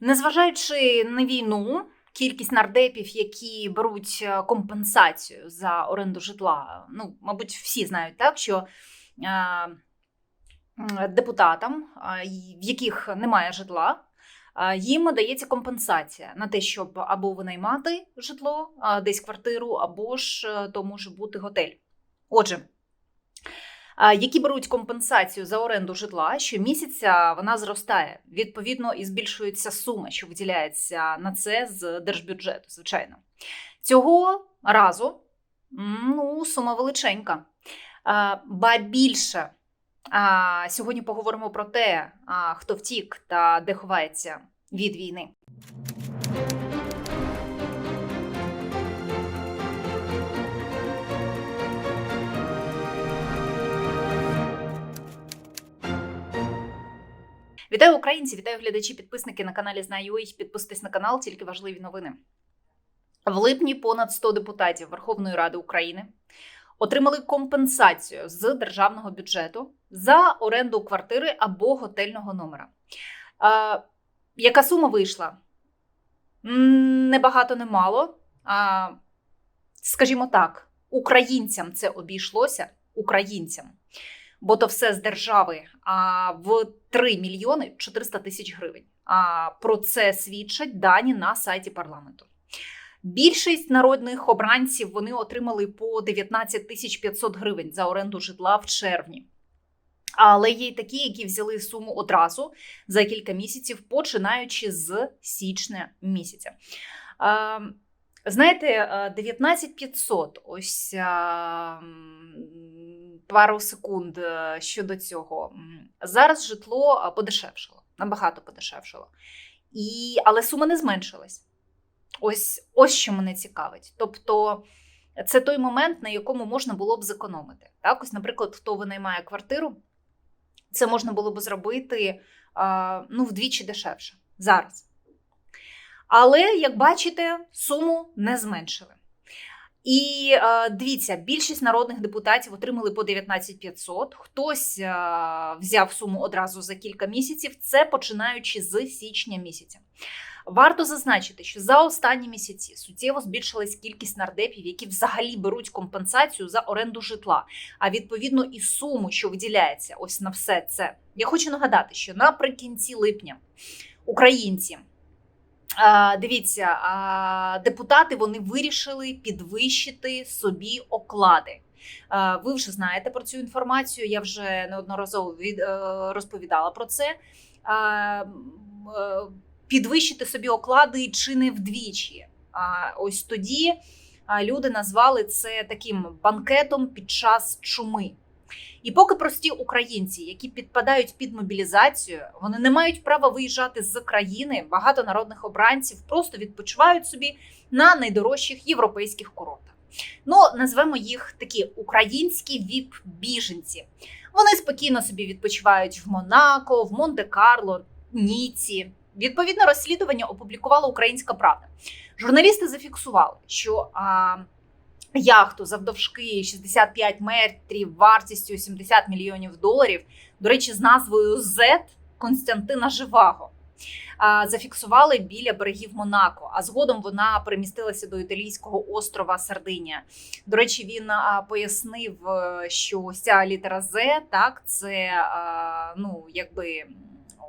Незважаючи на війну, кількість нардепів, які беруть е, компенсацію за оренду житла, ну, мабуть, всі знають так, що е, депутатам, е, в яких немає житла, їм дається компенсація на те, щоб або винаймати житло, десь квартиру, або ж то може бути готель. Отже, які беруть компенсацію за оренду житла, щомісяця вона зростає. Відповідно, і збільшується сума, що виділяється на це з держбюджету, звичайно. Цього разу ну, сума величенька. Ба більше. Сьогодні поговоримо про те, хто втік та де ховається від війни. Вітаю українці, вітаю глядачі, підписники на каналі Знаю.ua. Підписуйтесь на канал, тільки важливі новини. В липні понад 100 депутатів Верховної Ради України отримали компенсацію з державного бюджету за оренду квартири або готельного номера. А, яка сума вийшла? М, Не багато, не мало. А, скажімо так, українцям це обійшлося українцям бо то все з держави а, в 3 мільйони 400 тисяч гривень. А про це свідчать дані на сайті парламенту. Більшість народних обранців вони отримали по 19 тисяч 500 гривень за оренду житла в червні. Але є й такі, які взяли суму одразу за кілька місяців, починаючи з січня місяця. Е, Знаєте, е, 19 500, ось е, м, пару секунд е, щодо цього. Зараз житло е, подешевшало, набагато подешевшало. І, але сума не зменшилась. Ось, ось що мене цікавить. Тобто, це той момент, на якому можна було б зекономити. Так, ось, наприклад, хто винаймає квартиру, це можна було б зробити е, ну, вдвічі дешевше зараз. Але, як бачите, суму не зменшили. І е, дивіться, більшість народних депутатів отримали по 19 500, Хтось е, взяв суму одразу за кілька місяців. Це починаючи з січня місяця. Варто зазначити, що за останні місяці суттєво збільшилась кількість нардепів, які взагалі беруть компенсацію за оренду житла, а відповідно і суму, що виділяється ось на все це. Я хочу нагадати, що наприкінці липня українці. Дивіться, депутати вони вирішили підвищити собі оклади. Ви вже знаєте про цю інформацію. Я вже неодноразово від, е, розповідала про це. Е, Підвищити собі оклади чи не вдвічі. Ось тоді люди назвали це таким банкетом під час чуми. І поки прості українці, які підпадають під мобілізацію, вони не мають права виїжджати з країни. Багато народних обранців просто відпочивають собі на найдорожчих європейських курортах. Ну, назвемо їх такі українські віп-біженці. Вони спокійно собі відпочивають в Монако, в Монте-Карло, Ніці. Відповідне розслідування опублікувала Українська Правда. Журналісти зафіксували, що а, яхту завдовжки 65 метрів вартістю 70 мільйонів доларів, до речі, з назвою Z Константина Живаго. Зафіксували біля берегів Монако, а згодом вона перемістилася до італійського острова Сардинія. До речі, він пояснив, е, що ось ця літера Z, так, це ну, якби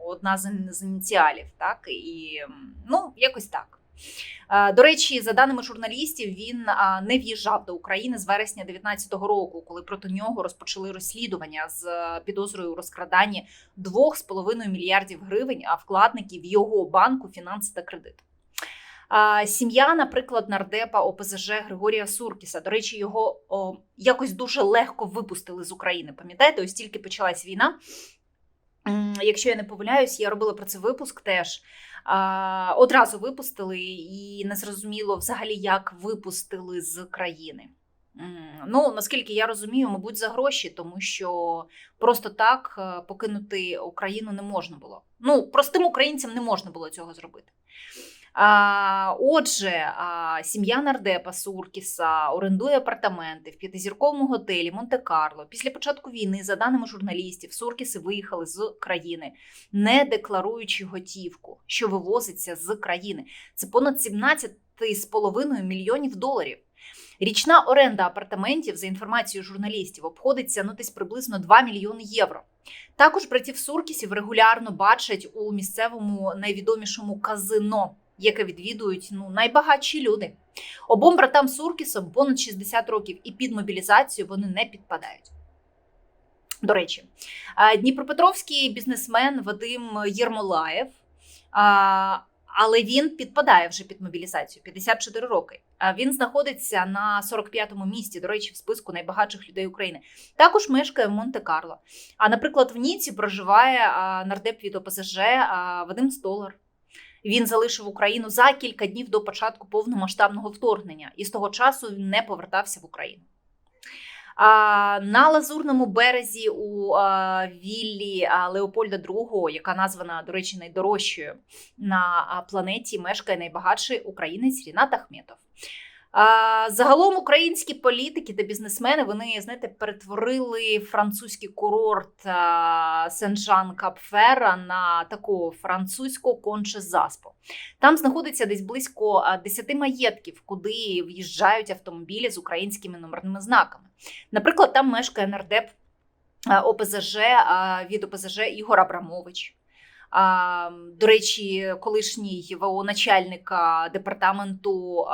одна з, з ініціалів, так, і ну, якось так. Е, До речі, за даними журналістів, він не в'їжджав до України з вересня 2019 року, коли проти нього розпочали розслідування з е, підозрою у розкраданні 2,5 мільярдів гривень, вкладників його банку фінанси та кредит. Сім'я, наприклад, нардепа ОПЗЖ Григорія Суркіса. До речі, його о, якось дуже легко випустили з України. Пам'ятаєте, ось тільки почалась війна. Якщо я не помиляюсь, я робила про це випуск теж. Одразу випустили, і не зрозуміло взагалі, як випустили з країни. Ну, наскільки я розумію, мабуть, за гроші, тому що просто так е, покинути Україну не можна було. Ну, простим українцям не можна було цього зробити. Отже, сім'я нардепа Суркіса орендує апартаменти в п'ятизірковому готелі Монте-Карло. Після початку війни, за даними журналістів, Суркіси виїхали з країни, не декларуючи готівку, що вивозиться з країни. Це понад 17,5 мільйонів доларів. Річна оренда апартаментів, за інформацією журналістів, обходиться ну, десь приблизно 2 мільйони євро. Також братів Суркісів регулярно бачать у місцевому найвідомішому казино, яке відвідують ну, найбагатші люди. Обом братам Суркісам понад 60 років, і під мобілізацію вони не підпадають. До речі, Дніпропетровський бізнесмен Вадим Єрмолаєв. але він підпадає вже під мобілізацію 54 роки. Він знаходиться на 45-му місці, до речі, в списку найбагатших людей України. Також мешкає в Монте-Карло. А, наприклад, в Ніці проживає нардеп від ОПЗЖ Вадим Столар. Він залишив Україну за кілька днів до початку повномасштабного вторгнення і з того часу він не повертався в Україну. А, на лазурному березі у а, віллі а, Леопольда II, яка названа, до речі, найдорожчою на планеті, мешкає найбагатший українець Рінат Ахметов. А, Загалом українські політики та бізнесмени вони знаєте перетворили французький курорт Сен-Жан Капфера на таку французьку конче заспу. Там знаходиться десь близько а, 10 маєтків, куди в'їжджають автомобілі з українськими номерними знаками. Наприклад, там мешкає нардеп ОПЗЖ від ОПЗЖ Ігор Абрамович. До речі, колишній ВО начальника департаменту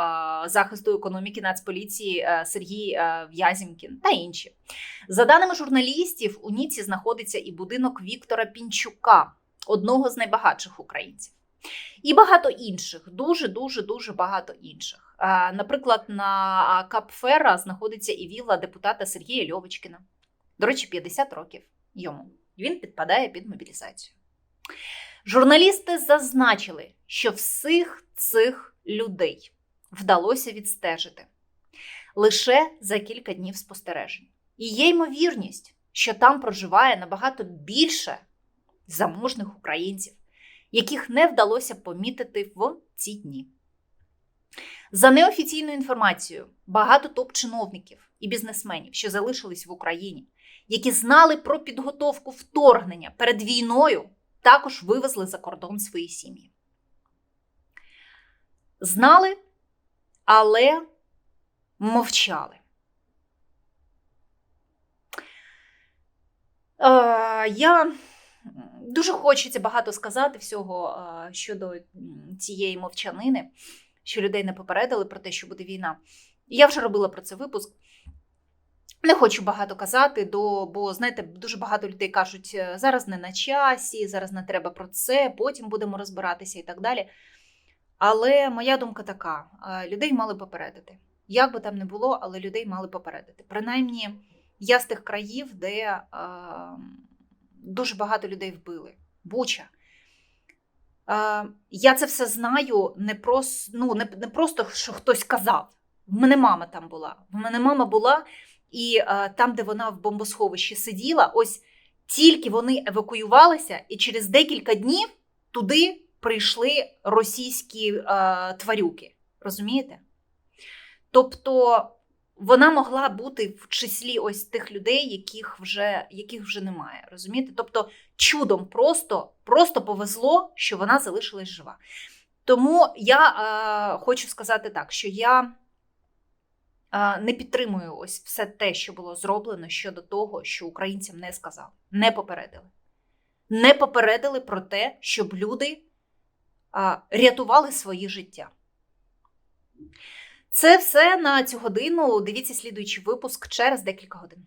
захисту економіки Нацполіції Сергій а, В'язімкін та інші. За даними журналістів, у Ніці знаходиться і будинок Віктора Пінчука, одного з найбагатших українців. І багато інших, дуже дуже дуже багато інших. Наприклад, на Капфера знаходиться і вілла депутата Сергія Льовочкіна. До речі, 50 років йому. Він підпадає під мобілізацію. Журналісти зазначили, що всіх цих людей вдалося відстежити лише за кілька днів спостережень. І є ймовірність, що там проживає набагато більше заможних українців, яких не вдалося помітити в ці дні. За неофіційною інформацією, багато топ-чиновників і бізнесменів, що залишились в Україні, які знали про підготовку вторгнення перед війною, також вивезли за кордон свої сім'ї. Знали, але мовчали. Е, я дуже хочеться багато сказати всього е, щодо цієї мовчанини, що людей не попередили про те, що буде війна. Я вже робила про це випуск. Не хочу багато казати, до, бо знаєте, дуже багато людей кажуть, «Е, зараз не на часі, зараз не треба про це, потім будемо розбиратися і так далі. Але моя думка така: е, людей мали попередити. Як би там не було, але людей мали попередити. Принаймні, я з тих країв, де е, дуже багато людей вбили. Буча. Е, я це все знаю не, прос, ну, не, не просто, що хтось казав. В мене мама там була. В мене мама була. І а, там, де вона в бомбосховищі сиділа, ось тільки вони евакуювалися, і через декілька днів туди прийшли російські а, тварюки. Розумієте? Тобто вона могла бути в числі ось тих людей, яких вже яких вже немає. Розумієте? Тобто, чудом просто, просто повезло, що вона залишилась жива. Тому я а, хочу сказати так, що я не підтримую ось все те, що було зроблено щодо того, що українцям не сказали, не попередили. Не попередили про те, щоб люди рятували свої життя. Це все на цю годину. Дивіться слідуючий випуск через декілька годин.